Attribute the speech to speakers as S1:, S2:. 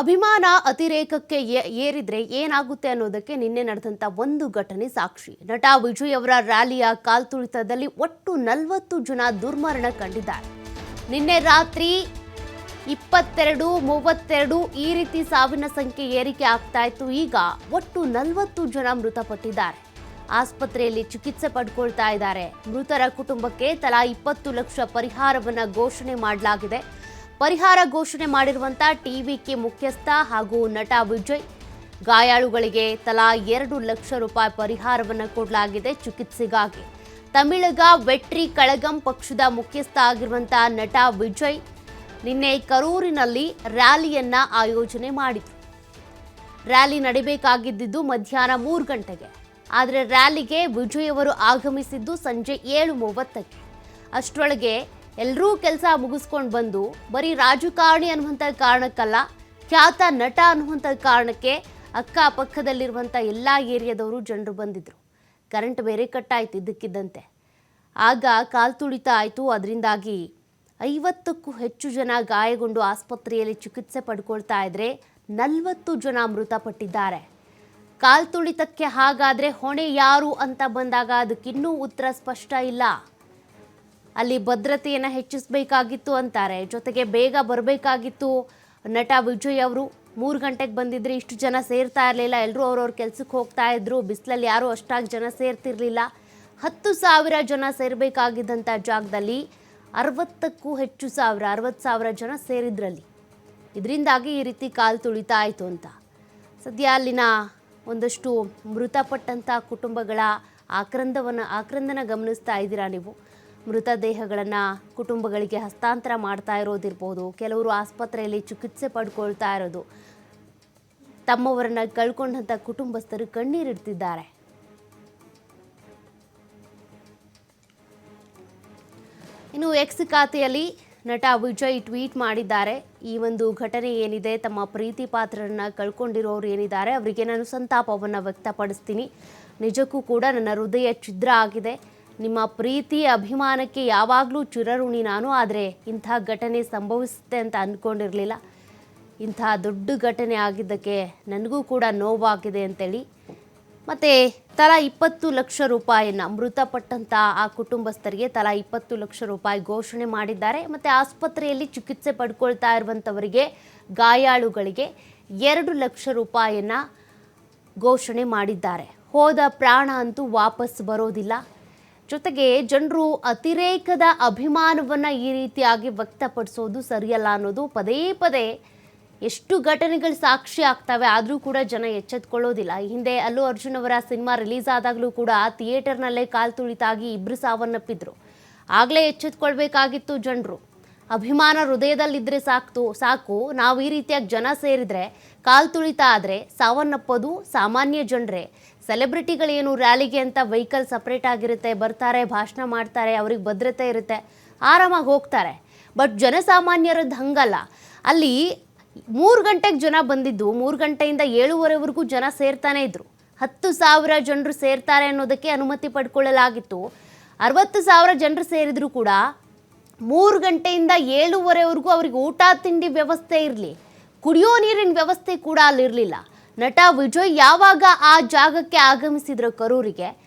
S1: ಅಭಿಮಾನ ಅತಿರೇಕಕ್ಕೆ ಏರಿದ್ರೆ ಏನಾಗುತ್ತೆ ಅನ್ನೋದಕ್ಕೆ ನಿನ್ನೆ ನಡೆದಂತ ಒಂದು ಘಟನೆ ಸಾಕ್ಷಿ. ನಟ ವಿಜಯ್ ಅವರ ರ್ಯಾಲಿಯ ಕಾಲ್ತುಳಿತದಲ್ಲಿ ಒಟ್ಟು ನಲವತ್ತು ಜನ ದುರ್ಮರಣ ಕಂಡಿದ್ದಾರೆ. ನಿನ್ನೆ ರಾತ್ರಿ ಇಪ್ಪತ್ತೆರಡು, ಮೂವತ್ತೆರಡು ಈ ರೀತಿ ಸಾವಿನ ಸಂಖ್ಯೆ ಏರಿಕೆ ಆಗ್ತಾ ಇತ್ತು. ಈಗ ಒಟ್ಟು ನಲವತ್ತು ಜನ ಮೃತಪಟ್ಟಿದ್ದಾರೆ. ಆಸ್ಪತ್ರೆಯಲ್ಲಿ ಚಿಕಿತ್ಸೆ ಪಡ್ಕೊಳ್ತಾ ಇದ್ದಾರೆ. ಮೃತರ ಕುಟುಂಬಕ್ಕೆ ತಲಾ ಇಪ್ಪತ್ತು ಲಕ್ಷ ಪರಿಹಾರವನ್ನ ಘೋಷಣೆ ಮಾಡಲಾಗಿದೆ. ಪರಿಹಾರ ಘೋಷಣೆ ಮಾಡಿರುವಂತ ಟಿವಿಕೆ ಮುಖ್ಯಸ್ಥ ಹಾಗೂ ನಟ ವಿಜಯ್. ಗಾಯಾಳುಗಳಿಗೆ ತಲಾ ಎರಡು ಲಕ್ಷ ರೂಪಾಯಿ ಪರಿಹಾರವನ್ನು ಕೊಡಲಾಗಿದೆ ಚಿಕಿತ್ಸೆಗಾಗಿ. ತಮಿಳಗ ವೆಟ್ರಿ ಕಳಗಂ ಪಕ್ಷದ ಮುಖ್ಯಸ್ಥ ಆಗಿರುವಂತ ನಟ ವಿಜಯ್ ನಿನ್ನೆ ಕರೂರಿನಲ್ಲಿ ರ್ಯಾಲಿಯನ್ನ ಆಯೋಜನೆ ಮಾಡಿತು ರ್ಯಾಲಿ ನಡಿಬೇಕಾಗಿದ್ದು ಮಧ್ಯಾಹ್ನ ಮೂರು ಗಂಟೆಗೆ. ಆದರೆ ರ್ಯಾಲಿಗೆ ವಿಜಯ್ ಅವರು ಆಗಮಿಸಿದ್ದು ಸಂಜೆ ಏಳು ಮೂವತ್ತಕ್ಕೆ. ಅಷ್ಟರೊಳಗೆ ಎಲ್ಲರೂ ಕೆಲಸ ಮುಗಿಸ್ಕೊಂಡು ಬಂದು ಬರೀ ರಾಜಕಾರಣಿ ಅನ್ನುವಂಥ ಕಾರಣಕ್ಕಲ್ಲ, ಖ್ಯಾತ ನಟ ಅನ್ನುವಂಥ ಕಾರಣಕ್ಕೆ ಅಕ್ಕಪಕ್ಕದಲ್ಲಿರುವಂಥ ಎಲ್ಲ ಏರಿಯಾದವರು ಜನರು ಬಂದಿದ್ದರು ಕರೆಂಟ್ ಬೇರೆ ಕಟ್ಟಾಯಿತು ಇದ್ದಕ್ಕಿದ್ದಂತೆ. ಆಗ ಕಾಲ್ತುಳಿತ ಆಯಿತು. ಅದರಿಂದಾಗಿ ಐವತ್ತಕ್ಕೂ ಹೆಚ್ಚು ಜನ ಗಾಯಗೊಂಡು ಆಸ್ಪತ್ರೆಯಲ್ಲಿ ಚಿಕಿತ್ಸೆ ಪಡ್ಕೊಳ್ತಾ ಇದ್ದರೆ ನಲವತ್ತು ಜನ ಮೃತಪಟ್ಟಿದ್ದಾರೆ. ಕಾಲ್ತುಳಿತಕ್ಕೆ ಹಾಗಾದರೆ ಹೊಣೆ ಯಾರು ಅಂತ ಬಂದಾಗ ಅದಕ್ಕಿನ್ನೂ ಉತ್ತರ ಸ್ಪಷ್ಟ ಇಲ್ಲ. ಅಲ್ಲಿ ಭದ್ರತೆಯನ್ನು ಹೆಚ್ಚಿಸಬೇಕಾಗಿತ್ತು ಅಂತಾರೆ. ಜೊತೆಗೆ ಬೇಗ ಬರಬೇಕಾಗಿತ್ತು. ನಟ ವಿಜಯ್ ಅವರು ಮೂರು ಗಂಟೆಗೆ ಬಂದಿದ್ರೆ ಇಷ್ಟು ಜನ ಸೇರ್ತಾ ಇರಲಿಲ್ಲ. ಎಲ್ಲರೂ ಅವ್ರವ್ರ ಕೆಲ್ಸಕ್ಕೆ ಹೋಗ್ತಾ ಇದ್ರು. ಬಿಸಿಲಲ್ಲಿ ಯಾರೂ ಅಷ್ಟಾಗಿ ಜನ ಸೇರ್ತಿರ್ಲಿಲ್ಲ. ಹತ್ತು ಸಾವಿರ ಜನ ಸೇರಬೇಕಾಗಿದ್ದಂಥ ಜಾಗದಲ್ಲಿ ಅರವತ್ತಕ್ಕೂ ಹೆಚ್ಚು ಸಾವಿರ, ಅರವತ್ತು ಸಾವಿರ ಜನ ಸೇರಿದ್ರಲ್ಲಿ. ಇದರಿಂದಾಗಿ ಈ ರೀತಿ ಕಾಲು ತುಳಿತಾ ಆಯಿತು ಅಂತ. ಸದ್ಯ ಅಲ್ಲಿನ ಒಂದಷ್ಟು ಮೃತಪಟ್ಟಂಥ ಕುಟುಂಬಗಳ ಆಕ್ರಂದವನ್ನು, ಆಕ್ರಂದನ ಗಮನಿಸ್ತಾ ಇದ್ದೀರಾ ನೀವು? ಮೃತದೇಹಗಳನ್ನು ಕುಟುಂಬಗಳಿಗೆ ಹಸ್ತಾಂತರ ಮಾಡ್ತಾ ಇರೋದಿರ್ಬೋದು. ಕೆಲವರು ಆಸ್ಪತ್ರೆಯಲ್ಲಿ ಚಿಕಿತ್ಸೆ ಪಡ್ಕೊಳ್ತಾ ಇರೋದು. ತಮ್ಮವರನ್ನ ಕಳ್ಕೊಂಡಂಥ ಕುಟುಂಬಸ್ಥರು ಕಣ್ಣೀರಿಡ್ತಿದ್ದಾರೆ ಇನ್ನು ಎಕ್ಸ್ ಖಾತೆಯಲ್ಲಿ ನಟ ವಿಜಯ್ ಟ್ವೀಟ್ ಮಾಡಿದ್ದಾರೆ. ಈ ಒಂದು ಘಟನೆ ಏನಿದೆ, ತಮ್ಮ ಪ್ರೀತಿ ಪಾತ್ರರನ್ನ ಕಳ್ಕೊಂಡಿರೋರು ಏನಿದ್ದಾರೆ ಅವರಿಗೆ ನಾನು ಸಂತಾಪವನ್ನು ವ್ಯಕ್ತಪಡಿಸ್ತೀನಿ. ನಿಜಕ್ಕೂ ಕೂಡ ನನ್ನ ಹೃದಯ ಛಿದ್ರ ಆಗಿದೆ. ನಿಮ್ಮ ಪ್ರೀತಿ, ಅಭಿಮಾನಕ್ಕೆ ಯಾವಾಗಲೂ ಚಿರಋಣಿ ನಾನು, ಆದರೆ ಇಂಥ ಘಟನೆ ಸಂಭವಿಸುತ್ತೆ ಅಂತ ಅಂದ್ಕೊಂಡಿರಲಿಲ್ಲ ಇಂಥ ದೊಡ್ಡ ಘಟನೆ ಆಗಿದ್ದಕ್ಕೆ ನನಗೂ ಕೂಡ ನೋವಾಗಿದೆ ಅಂತೇಳಿ. ಮತ್ತು ತಲಾ ಇಪ್ಪತ್ತು ಲಕ್ಷ ರೂಪಾಯಿಯನ್ನು ಮೃತಪಟ್ಟಂಥ ಆ ಕುಟುಂಬಸ್ಥರಿಗೆ ತಲಾ ಇಪ್ಪತ್ತು ಲಕ್ಷ ರೂಪಾಯಿ ಘೋಷಣೆ ಮಾಡಿದ್ದಾರೆ. ಮತ್ತು ಆಸ್ಪತ್ರೆಯಲ್ಲಿ ಚಿಕಿತ್ಸೆ ಪಡ್ಕೊಳ್ತಾ ಇರುವಂಥವರಿಗೆ ಗಾಯಾಳುಗಳಿಗೆ ಎರಡು ಲಕ್ಷ ರೂಪಾಯಿಯನ್ನು ಘೋಷಣೆ ಮಾಡಿದ್ದಾರೆ. ಹೋದ ಪ್ರಾಣ ಅಂತೂ ವಾಪಸ್ ಬರೋದಿಲ್ಲ. ಜೊತೆಗೆ ಜನರು ಅತಿರೇಕದ ಅಭಿಮಾನವನ್ನು ಈ ರೀತಿಯಾಗಿ ವ್ಯಕ್ತಪಡಿಸೋದು ಸರಿಯಲ್ಲ ಅನ್ನೋದು ಪದೇ ಪದೇ ಎಷ್ಟು ಘಟನೆಗಳು ಸಾಕ್ಷಿ ಆಗ್ತವೆ ಆದರೂ ಕೂಡ ಜನ ಎಚ್ಚೆತ್ಕೊಳ್ಳೋದಿಲ್ಲ. ಹಿಂದೆ ಅಲ್ಲು ಅರ್ಜುನ್ ಅವರ ಸಿನಿಮಾ ರಿಲೀಸ್ ಆದಾಗಲೂ ಕೂಡ ಥಿಯೇಟರ್ನಲ್ಲೇ ಕಾಲು ತುಳಿತಾಗಿ ಇಬ್ಬರು ಸಾವನ್ನಪ್ಪಿದ್ರು. ಆಗಲೇ ಎಚ್ಚೆತ್ಕೊಳ್ಬೇಕಾಗಿತ್ತು ಜನರು. ಅಭಿಮಾನ ಹೃದಯದಲ್ಲಿದ್ದರೆ ಸಾಕ್ತು, ಸಾಕು. ನಾವು ಈ ರೀತಿಯಾಗಿ ಜನ ಸೇರಿದರೆ, ಕಾಲು ತುಳಿತ ಆದರೆ ಸಾವನ್ನಪ್ಪೋದು ಸಾಮಾನ್ಯ ಜನರೇ. ಸೆಲೆಬ್ರಿಟಿಗಳೇನು ರ್ಯಾಲಿಗೆ ಅಂತ ವೆಹಿಕಲ್ ಸಪ್ರೇಟ್ ಆಗಿರುತ್ತೆ, ಬರ್ತಾರೆ, ಭಾಷಣ ಮಾಡ್ತಾರೆ, ಅವ್ರಿಗೆ ಭದ್ರತೆ ಇರುತ್ತೆ, ಆರಾಮಾಗಿ ಹೋಗ್ತಾರೆ. ಬಟ್ ಜನಸಾಮಾನ್ಯರದ್ದು ಹಂಗಲ್ಲ. ಅಲ್ಲಿ ಮೂರು ಗಂಟೆಗೆ ಜನ ಬಂದಿದ್ದು, ಮೂರು ಗಂಟೆಯಿಂದ ಏಳುವರೆವರೆಗೂ ಜನ ಸೇರ್ತಾನೆ ಇದ್ರು. ಹತ್ತು ಸಾವಿರ ಜನರು ಸೇರ್ತಾರೆ ಅನ್ನೋದಕ್ಕೆ ಅನುಮತಿ ಪಡ್ಕೊಳ್ಳಲಾಗಿತ್ತು. ಅರವತ್ತು ಸಾವಿರ ಜನರು ಸೇರಿದರೂ ಕೂಡ ಮೂರು ಗಂಟೆಯಿಂದ ಏಳುವರೆವರೆಗೂ ಅವ್ರಿಗೆ ಊಟ, ತಿಂಡಿ ವ್ಯವಸ್ಥೆ ಇರಲಿ. ಕುಡಿಯೋ ನೀರಿನ ವ್ಯವಸ್ಥೆ ಕೂಡ ಅಲ್ಲಿರಲಿಲ್ಲ. ನಟ ವಿಜಯ್ ಯಾವಾಗ ಆ ಜಾಗಕ್ಕೆ ಆಗಮಿಸಿದ್ರು ಕರೂರಿಗೆ?